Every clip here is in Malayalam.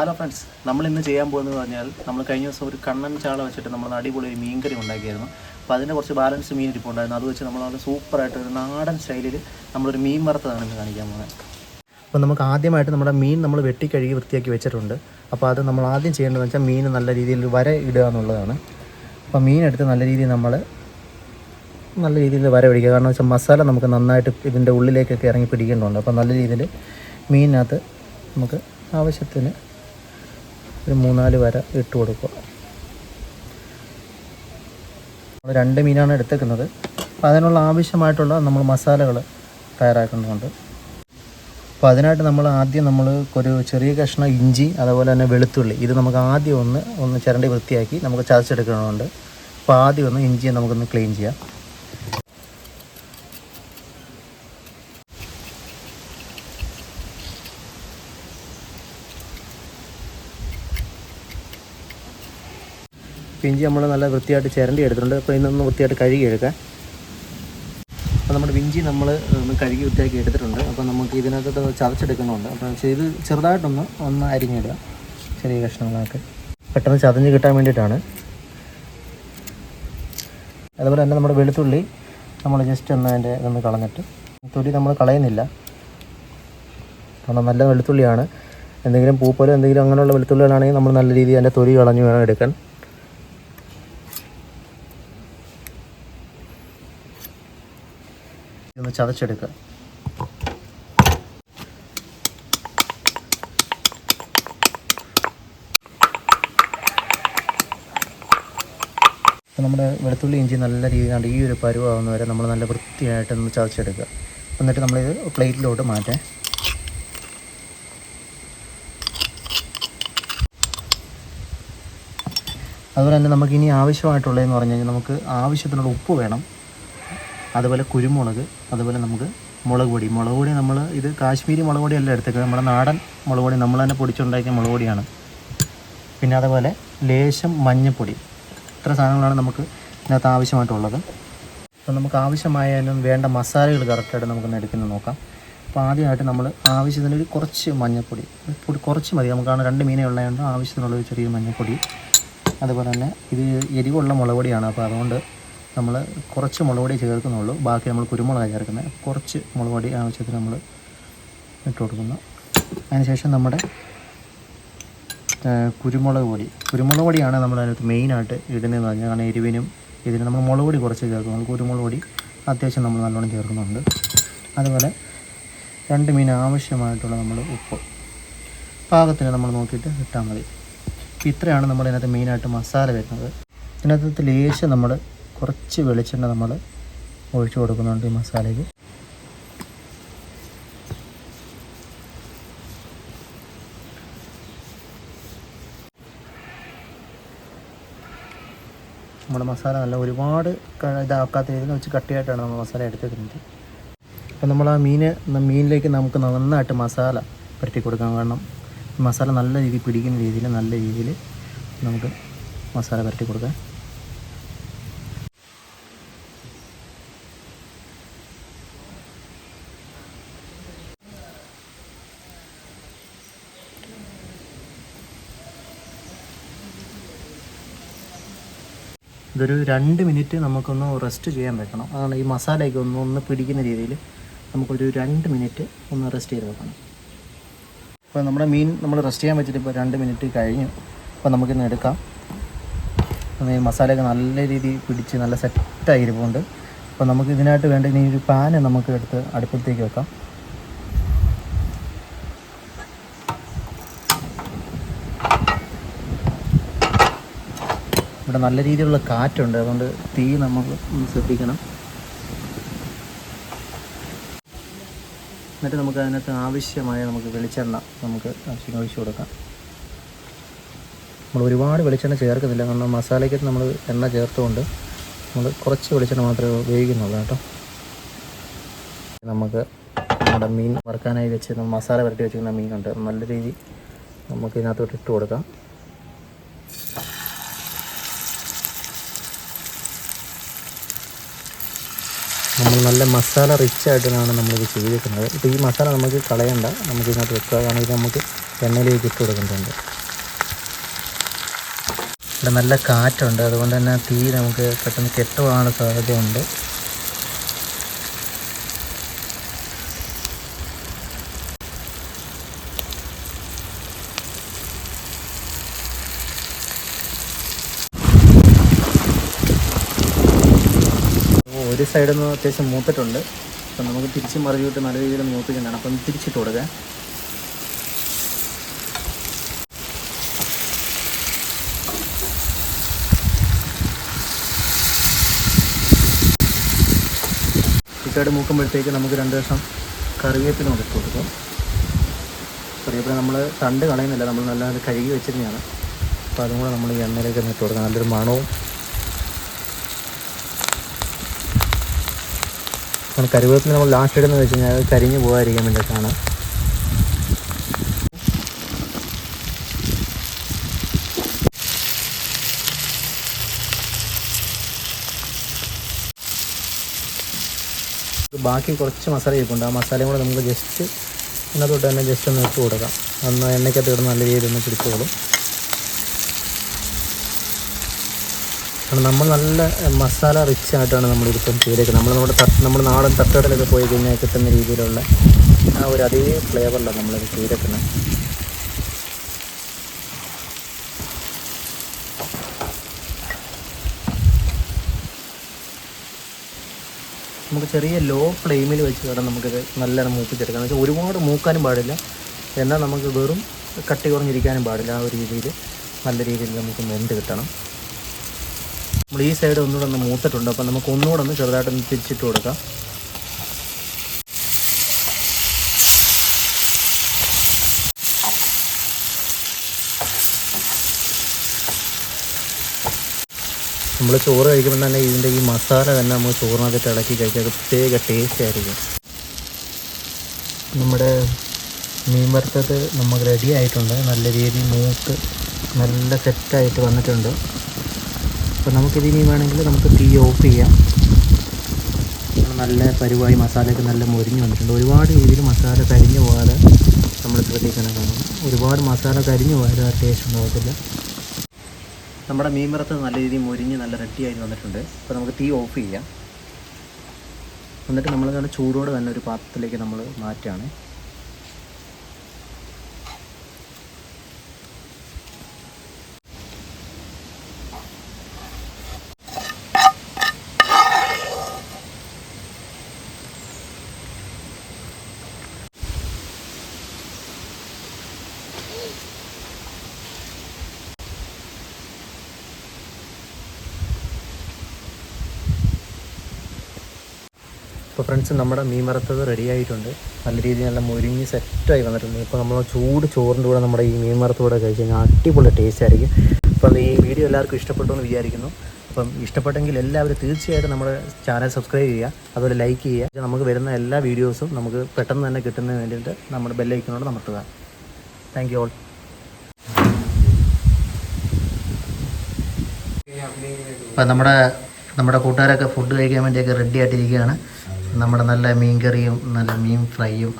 ഹലോ ഫ്രണ്ട്സ് നമ്മൾ ഇന്ന് ചെയ്യാൻ പോകുന്നത് പറഞ്ഞാൽ നമ്മൾ കഴിഞ്ഞ ദിവസം ഒരു കണ്ണൻ ചാള വെച്ചിട്ട് നമ്മൾ അടിപൊളി ഒരു മീൻകറി ഉണ്ടാക്കിയായിരുന്നു. അപ്പോൾ അതിന്റെ കുറച്ച് ബാലൻസ് മീൻ ഇരിപ്പുണ്ടായിരുന്നു. അത് വെച്ച് നമ്മൾ നല്ല സൂപ്പറായിട്ട് ഒരു നാടൻ സ്റ്റൈലിൽ നമ്മളൊരു മീൻ വറുത്തതാണ് ഇന്ന് കാണിക്കാൻ പോകുന്നത്. അപ്പോൾ നമുക്ക് ആദ്യമായിട്ട് നമ്മുടെ മീൻ നമ്മൾ വെട്ടി കഴുകി വൃത്തിയാക്കി വെച്ചിട്ടുണ്ട്. അപ്പോൾ അത് നമ്മൾ ആദ്യം ചെയ്യേണ്ടതെന്ന് വെച്ചാൽ മീൻ നല്ല രീതിയിൽ വര ഇടുക എന്നുള്ളതാണ്. അപ്പോൾ മീൻ എടുത്ത് നല്ല രീതിയിൽ നമ്മൾ നല്ല രീതിയിൽ വര പിടിക്കുക. കാരണം വെച്ചാൽ മസാല നമുക്ക് നന്നായിട്ട് ഇതിന്റെ ഉള്ളിലേക്കൊക്കെ ഇറങ്ങി പിടിക്കേണ്ടതുണ്ട്. അപ്പോൾ നല്ല രീതിയിൽ മീനിനകത്ത് നമുക്ക് ആവശ്യത്തിന് ഒരു മൂന്നാൽ വര ഇട്ട് കൊടുക്കുക. നമ്മൾ രണ്ട് മീനാണ് എടുത്തേക്കുന്നത്. അപ്പോൾ അതിനുള്ള ആവശ്യമായിട്ടുള്ള നമ്മൾ മസാലകൾ തയ്യാറാക്കുന്നുണ്ട്. അപ്പോൾ അതിനായിട്ട് നമ്മൾ ആദ്യം നമ്മൾ ഒരു ചെറിയ കഷ്ണം ഇഞ്ചി അതുപോലെ തന്നെ വെളുത്തുള്ളി ഇത് നമുക്ക് ആദ്യം ഒന്ന് ഒന്ന് ചിരണ്ടി വൃത്തിയാക്കി നമുക്ക് ചതച്ചെടുക്കണമുണ്ട്. അപ്പോൾ ആദ്യം ഒന്ന് ഇഞ്ചിയെ നമുക്കൊന്ന് ക്ലീൻ ചെയ്യാം. ഇഞ്ചി നമ്മൾ നല്ല വൃത്തിയായിട്ട് ചിരണ്ടി എടുത്തിട്ടുണ്ട്. അപ്പോൾ ഇന്നൊന്ന് വൃത്തിയായിട്ട് കഴുകി എടുക്കാം. അപ്പോൾ നമ്മുടെ ഇഞ്ചി നമ്മൾ കഴുകി വൃത്തിയാക്കി എടുത്തിട്ടുണ്ട്. അപ്പോൾ നമുക്ക് ഇതിനകത്ത് ചതച്ചെടുക്കുന്നുണ്ട്. അപ്പോൾ ഇത് ചെറുതായിട്ടൊന്ന് ഒന്ന് അരിഞ്ഞിടുക. ചെറിയ കഷ്ണങ്ങളൊക്കെ പെട്ടെന്ന് ചതഞ്ഞ് കിട്ടാൻ വേണ്ടിയിട്ടാണ്. അതുപോലെ തന്നെ നമ്മുടെ വെളുത്തുള്ളി നമ്മൾ ജസ്റ്റ് ഒന്ന് അതിന്റെ ഇതൊന്ന് കളഞ്ഞിട്ട്. തൊലി നമ്മൾ കളയുന്നില്ല. കാരണം നല്ല വെളുത്തുള്ളിയാണ്. എന്തെങ്കിലും പൂപ്പോലോ എന്തെങ്കിലും അങ്ങനെയുള്ള വെളുത്തുള്ളികളാണെങ്കിൽ നമ്മൾ നല്ല രീതിയിൽ അതിന്റെ തൊലി കളഞ്ഞ് വേണം എടുക്കാൻ. ഇതൊന്ന് ചതച്ചെടുക്കുക അപ്പോൾ നമ്മുടെ വെളുത്തുള്ളി ഇഞ്ചി നല്ല രീതിയിൽ ഈ ഒരു പരുവാകുന്ന വരെ നമ്മൾ നല്ല വൃത്തിയായിട്ട് ഒന്ന് ചതച്ചെടുക്കുക എന്നിട്ട് നമ്മളിത് പ്ലേറ്റിലോട്ട് മാറ്റാം. അതുപോലെ തന്നെ നമുക്ക് ഇനി ആവശ്യമായിട്ടുള്ളതെന്ന് പറഞ്ഞു കഴിഞ്ഞാൽ നമുക്ക് ആവശ്യത്തിനുള്ള ഉപ്പ് വേണം. അതുപോലെ കുരുമുളക് അതുപോലെ നമുക്ക് മുളക് പൊടി. മുളക് പൊടി നമ്മൾ ഇത് കാശ്മീരി മുളക് പൊടിയല്ല എടുത്തേക്കുന്നത് നമ്മുടെ നാടൻ മുളക് പൊടി. നമ്മൾ തന്നെ പൊടിച്ചുണ്ടാക്കിയ മുളക് പൊടിയാണ്. പിന്നെ അതുപോലെ ലേശം മഞ്ഞൾപ്പൊടി ഇത്ര സാധനങ്ങളാണ് നമുക്ക് ഇതിനകത്ത് ആവശ്യമായിട്ടുള്ളത്. അപ്പോൾ നമുക്ക് ആവശ്യമായാലും വേണ്ട മസാലകൾ കറക്റ്റായിട്ട് നമുക്കൊന്ന് എടുക്കുന്നത് നോക്കാം. അപ്പോൾ ആദ്യമായിട്ട് നമ്മൾ ആവശ്യത്തിന് ഒരു കുറച്ച് മഞ്ഞൾപ്പൊടി പൊടി കുറച്ച് മതി. നമുക്കാണ് രണ്ട് മീനേ ഉള്ളതുകൊണ്ട് ആവശ്യത്തിനുള്ള ഒരു ചെറിയ മഞ്ഞൾപ്പൊടി അതുപോലെ തന്നെ ഇത് എരിവുള്ള മുളക് പൊടിയാണ്. അപ്പോൾ അതുകൊണ്ട് നമ്മൾ കുറച്ച് മുളക് പൊടി ചേർക്കുന്നുള്ളൂ. ബാക്കി നമ്മൾ കുരുമുളക് ചേർക്കുന്നത് കുറച്ച് മുളക് പൊടി ആവശ്യത്തിന് നമ്മൾ ഇട്ട് കൊടുക്കുന്നു. അതിനുശേഷം നമ്മുടെ കുരുമുളക് പൊടി. കുരുമുളക് പൊടിയാണ് നമ്മൾ അതിനകത്ത് മെയിനായിട്ട് ഇടുന്നതെന്ന് പറഞ്ഞാൽ കാരണം എരിവിനും ഇതിന് നമ്മൾ മുളക് പൊടി കുറച്ച് ചേർക്കുന്നു. കുരുമുളക് പൊടി അത്യാവശ്യം നമ്മൾ നല്ലോണം ചേർക്കുന്നുണ്ട്. അതുപോലെ രണ്ട് മീൻ ആവശ്യമായിട്ടുള്ള നമ്മൾ ഉപ്പ്. പാകത്തിന് നമ്മൾ നോക്കിയിട്ട് ഇട്ടാൽ മതി. ഇത്രയാണ് നമ്മൾ ഇതിനകത്ത് മെയിനായിട്ട് മസാല വരുന്നത്. ഇതിനകത്ത് ലേശം നമ്മൾ കുറച്ച് വെളിച്ചെണ്ണ നമ്മൾ ഒഴിച്ചു കൊടുക്കുന്നുണ്ട് ഈ മസാലയ്ക്ക് നമ്മുടെ മസാല നല്ല ഒരുപാട് ഇതാക്കാത്ത രീതിയിൽ വെച്ച് കട്ടിയായിട്ടാണ് നമ്മൾ മസാല എടുത്തിരുന്നത് അപ്പോൾ നമ്മൾ ആ മീൻ മീനിലേക്ക് നമുക്ക് നന്നായിട്ട് മസാല പുരട്ടി കൊടുക്കാൻ കാരണം മസാല നല്ല രീതിയിൽ പിടിക്കുന്ന രീതിയിൽ നല്ല രീതിയിൽ നമുക്ക് മസാല പുരട്ടി കൊടുക്കാം ഇതൊരു രണ്ട് മിനിറ്റ് നമുക്കൊന്ന് റെസ്റ്റ് ചെയ്യാൻ വെക്കണം. അതാണ് ഈ മസാലയൊക്കെ ഒന്ന് ഒന്ന് പിടിക്കുന്ന രീതിയിൽ നമുക്കൊരു രണ്ട് മിനിറ്റ് ഒന്ന് റെസ്റ്റ് ചെയ്ത് വെക്കണം. അപ്പോൾ നമ്മുടെ മീൻ നമ്മൾ റെസ്റ്റ് ചെയ്യാൻ വെച്ചിട്ട് ഇപ്പോൾ രണ്ട് മിനിറ്റ് കഴിഞ്ഞു. അപ്പോൾ നമുക്കിന്ന് എടുക്കാം. ഈ മസാലയൊക്കെ നല്ല രീതിയിൽ പിടിച്ച് നല്ല സെറ്റായി ഇരിപ്പുണ്ട്. അപ്പോൾ നമുക്ക് ഇതിനായിട്ട് വേണ്ട ഇനി ഒരു പാന് നമുക്ക് എടുത്ത് അടുപ്പത്തേക്ക് വെക്കാം. ഇവിടെ നല്ല രീതിയിലുള്ള കാറ്റുണ്ട്. അതുകൊണ്ട് തീ നമുക്ക് ശ്രദ്ധിക്കണം. എന്നിട്ട് നമുക്ക് അതിനകത്ത് ആവശ്യമായ നമുക്ക് വെളിച്ചെണ്ണ നമുക്ക് ആവശ്യം ഒഴിച്ചു കൊടുക്കാം. നമ്മൾ ഒരുപാട് വെളിച്ചെണ്ണ ചേർക്കുന്നില്ല. കാരണം മസാലയ്ക്ക് നമ്മൾ എണ്ണ ചേർത്തുകൊണ്ട് നമ്മൾ കുറച്ച് വെളിച്ചെണ്ണ മാത്രമേ ഉപയോഗിക്കുന്നുള്ളൂ കേട്ടോ. നമുക്ക് നമ്മുടെ മീൻ വറുക്കാനായി വെച്ച് മസാല വരട്ടി വെച്ചിരിക്കുന്ന മീനുണ്ട്. നല്ല രീതി നമുക്ക് ഇതിനകത്തോട്ട് ഇട്ട് കൊടുക്കാം നമ്മൾ നല്ല മസാല റിച്ച് ആയിട്ടാണ് നമ്മളിത് ചെയ്തിരിക്കുന്നത്. ഇപ്പോൾ ഈ മസാല നമുക്ക് കളയണ്ട. നമുക്ക് ഇതിനകത്ത് വെക്കുക. കാരണം ഇത് നമുക്ക് എണ്ണയിലേക്ക് ഇട്ട് കൊടുക്കുന്നുണ്ട്. ഇവിടെ നല്ല കാറ്റുണ്ട്. അതുകൊണ്ട് തന്നെ തീ നമുക്ക് പെട്ടെന്ന് കെട്ടുപോകാനുള്ള സാധ്യതയുണ്ട് അപ്പോൾ ഒരു സൈഡിൽ നിന്ന് അത്യാവശ്യം മൂത്തിട്ടുണ്ട്. അപ്പം നമുക്ക് തിരിച്ച് മറിഞ്ഞിട്ട് നല്ല രീതിയിൽ മൂത്തിക്കുന്നതാണ് അപ്പം തിരിച്ചിട്ട് കൊടുക്കുക സൈഡ് മൂക്കുമ്പോഴത്തേക്ക് നമുക്ക് രണ്ട് ദിവസം കറിവേപ്പില കൊടുത്ത് കൊടുക്കും. കറിവേപ്പില നമ്മൾ തണ്ട് കളയുന്നില്ല. നമ്മൾ നല്ല കഴുകി വെച്ചിരുന്നതാണ്. അപ്പോൾ അതും കൂടെ നമ്മൾ ഈ എണ്ണയിലേക്ക് ഇട്ട് കൊടുക്കാം. നല്ലൊരു മണവും അങ്ങനെ കരുവേപ്പിന് നമ്മൾ ലാസ്റ്റ് ഇടുന്നത് വെച്ച് കഴിഞ്ഞാൽ അത് കരിഞ്ഞു പോകാതിരിക്കാൻ വേണ്ടിയിട്ടാണ്. ബാക്കി കുറച്ച് മസാല ഇരിപ്പുണ്ട്. ആ മസാലയും കൂടെ നമുക്ക് ജസ്റ്റ് ഇതിനകത്തോട്ട് തന്നെ ജസ്റ്റ് ഒന്ന് ഇട്ട് കൊടുക്കാം. ഒന്ന് എണ്ണയ്ക്കകത്ത് ഇടുന്ന നല്ല രീതിയിൽ ഒന്ന് പിടിച്ചോളും. കാരണം നമ്മൾ നല്ല മസാല റിച്ച് ആയിട്ടാണ് നമ്മൾ ഇതിപ്പം ചെയ്തേക്കുന്നത്. നമ്മൾ നമ്മുടെ തട്ട് നമ്മൾ നാടൻ തട്ടുകടലൊക്കെ പോയി കഴിഞ്ഞാൽ കിട്ടുന്ന രീതിയിലുള്ള ആ ഒരു അതേ ഫ്ലേവറിലാണ് നമ്മളിത് ചെയ്തേക്കുന്നത്. നമുക്ക് ചെറിയ ലോ ഫ്ലെയിമിൽ വെച്ച് വേണം നമുക്കിത് നല്ലോണം മൂപ്പിച്ചെടുക്കാം എന്ന് വെച്ചാൽ ഒരുപാട് മൂക്കാനും പാടില്ല. എന്നാൽ നമുക്ക് വെറും കട്ടി കുറഞ്ഞിരിക്കാനും പാടില്ല ആ ഒരു രീതിയിൽ നല്ല രീതിയിൽ നമുക്ക് വെന്ത് കിട്ടണം. നമ്മൾ ഈ സൈഡ് ഒന്നുകൂടെ ഒന്ന് മൂത്തിട്ടുണ്ട്. അപ്പം നമുക്ക് ഒന്നുകൂടെ ഒന്ന് ചെറുതായിട്ടൊന്ന് തിരിച്ചിട്ട് കൊടുക്കാം. നമ്മൾ ചോറ് കഴിക്കുമ്പോൾ തന്നെ ഇതിന്റെ ഈ മസാല തന്നെ നമ്മൾ ചോറിനകത്തിട്ട് ഇളക്കി കഴിക്കാൻ ഒരു പ്രത്യേക ടേസ്റ്റ് ആയിരിക്കും. നമ്മുടെ മീൻ വറുത്തത് നമുക്ക് റെഡി ആയിട്ടുണ്ട്. നല്ല രീതിയിൽ മൂത്ത് നല്ല സെറ്റായിട്ട് വന്നിട്ടുണ്ട്. അപ്പോൾ നമുക്കിതിനി വേണമെങ്കിൽ നമുക്ക് തീ ഓഫ് ചെയ്യാം. നല്ല പരിവായി മസാലയൊക്കെ നല്ല മൊരിഞ്ഞ് വന്നിട്ടുണ്ട്. ഒരുപാട് രീതിയിൽ മസാല കരിഞ്ഞു പോകാതെ നമ്മൾ ശ്രദ്ധിക്കണം കാണും. ഒരുപാട് മസാല കരിഞ്ഞു പോയാൽ ആ ടേസ്റ്റ് ഉണ്ടാകത്തില്ല നമ്മുടെ മീൻ വറുത്ത് നല്ല രീതിയിൽ മൊരിഞ്ഞ് നല്ല റെഡിയായി വന്നിട്ടുണ്ട്. അപ്പോൾ നമുക്ക് തീ ഓഫ് ചെയ്യാം. എന്നിട്ട് നമ്മൾ നല്ല ചൂടോടെ തന്നെ ഒരു പാത്രത്തിലേക്ക് നമ്മൾ മാറ്റുകയാണ്. ഇപ്പോൾ ഫ്രണ്ട്സ് നമ്മുടെ മീൻ വറുത്തത് റെഡി ആയിട്ടുണ്ട്. നല്ല രീതിയിൽ നല്ല മുരിഞ്ഞ് സെറ്റായി വന്നിട്ടുണ്ട്. ഇപ്പോൾ നമ്മൾ ചൂട് ചോറിന്റെ കൂടെ നമ്മുടെ ഈ മീൻ വറുത്ത കൂടെ കഴിച്ച് കഴിഞ്ഞാൽ അടിപൊളി ടേസ്റ്റ് ആയിരിക്കും. അപ്പം ഈ വീഡിയോ എല്ലാവർക്കും ഇഷ്ടപ്പെട്ടു എന്ന് വിചാരിക്കുന്നു. അപ്പം ഇഷ്ടപ്പെട്ടെങ്കിൽ എല്ലാവരും തീർച്ചയായിട്ടും നമ്മുടെ ചാനൽ സബ്സ്ക്രൈബ് ചെയ്യുക. അതുപോലെ ലൈക്ക് ചെയ്യുക. നമുക്ക് വരുന്ന എല്ലാ വീഡിയോസും നമുക്ക് പെട്ടെന്ന് തന്നെ കിട്ടുന്നതിന് വേണ്ടിയിട്ട് നമ്മുടെ ബെല്ലൈക്കനോട് അമർത്തുക. താങ്ക് യു ഓൾ അപ്പം നമ്മുടെ നമ്മുടെ കൂട്ടുകാരൊക്കെ ഫുഡ് കഴിക്കാൻ വേണ്ടിയൊക്കെ റെഡി ആയിട്ടിരിക്കുകയാണ്. നമ്മുടെ നല്ല മീൻ കറിയും നല്ല മീൻ ഫ്രൈയും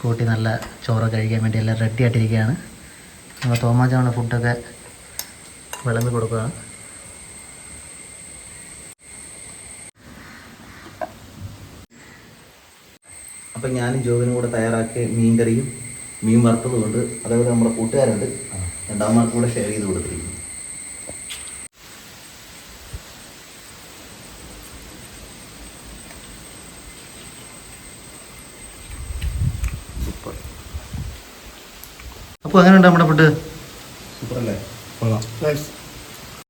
കൂട്ടി നല്ല ചോറ് കഴിക്കാൻ വേണ്ടി എല്ലാം റെഡി ആയിട്ടിരിക്കുകയാണ്. നമ്മൾ തോമാച്ചാണ് ഫുഡൊക്കെ വിളമ്പി കൊടുക്കുകയാണ്. അപ്പം ഞാനും ജോബിനും കൂടെ തയ്യാറാക്കി മീൻ കറിയും മീൻ വറുത്തതുകൊണ്ട് അതേപോലെ നമ്മുടെ കൂട്ടുകാരുണ്ട്. രണ്ടാം കൂടെ ഷെയർ ചെയ്ത് കൊടുത്തിരിക്കുന്നു. അപ്പോൾ എങ്ങനെയുണ്ട് നമ്മുടെ ഫുഡ്.